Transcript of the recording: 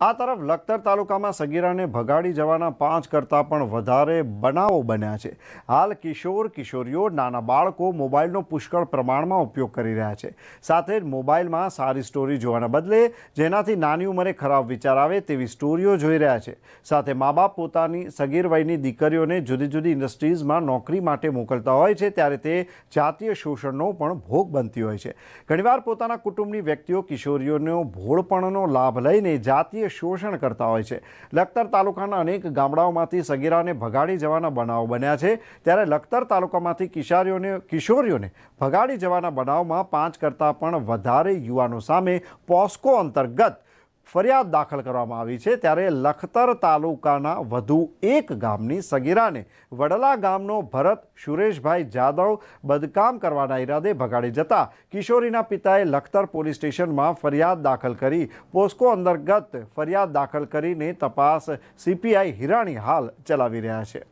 આ તરફ લખતર તાલુકામાં સગીરાને ભગાડી જવાના પાંચ કરતાં પણ વધારે બનાવો બન્યા છે. હાલ કિશોર, કિશોરીઓ, નાના બાળકો મોબાઈલનો પુષ્કળ પ્રમાણમાં ઉપયોગ કરી રહ્યા છે. સાથે જ મોબાઈલમાં સારી સ્ટોરી જોવાના બદલે જેનાથી નાની ઉંમરે ખરાબ વિચાર આવે તેવી સ્ટોરીઓ જોઈ રહ્યા છે. સાથે મા બાપ પોતાની સગીર વયની દીકરીઓને જુદી જુદી ઇન્ડસ્ટ્રીઝમાં નોકરી માટે મોકલતા હોય છે ત્યારે તે જાતીય શોષણનો પણ ભોગ બનતી હોય છે. ઘણીવાર પોતાના કુટુંબની વ્યક્તિઓ કિશોરીઓનો ભોળપણનો લાભ લઈને જાતીય શોષણ કરતા હોય છે. લખતર તાલુકાના અનેક ગામડાઓમાંથી સગીરાને ભગાડી જવાના બનાવો બન્યા છે. ત્યારે લખતર તાલુકામાંથી કિશારીઓને, કિશોરીઓને ભગાડી જવાના બનાવમાં પાંચ કરતાં પણ વધારે યુવાનો સામે પોસ્કો અંતર્ગત ફરિયાદ દાખલ કરવામાં આવી છે ત્યારે લખતર તાલુકાના વધુ એક ગામની સગીરાને વડલા ગામનો ભરત સુરેશભાઈ જાદવ બદકામ કરવાના ઈરાદે ભગાડી જતા કિશોરીના પિતાએ લખતર પોલીસ સ્ટેશનમાં ફરિયાદ દાખલ કરી પોસ્કો અંતર્ગત ફરિયાદ દાખલ કરીને તપાસ સીપીઆઈ હિરાણી હાલ ચલાવી રહ્યા છે.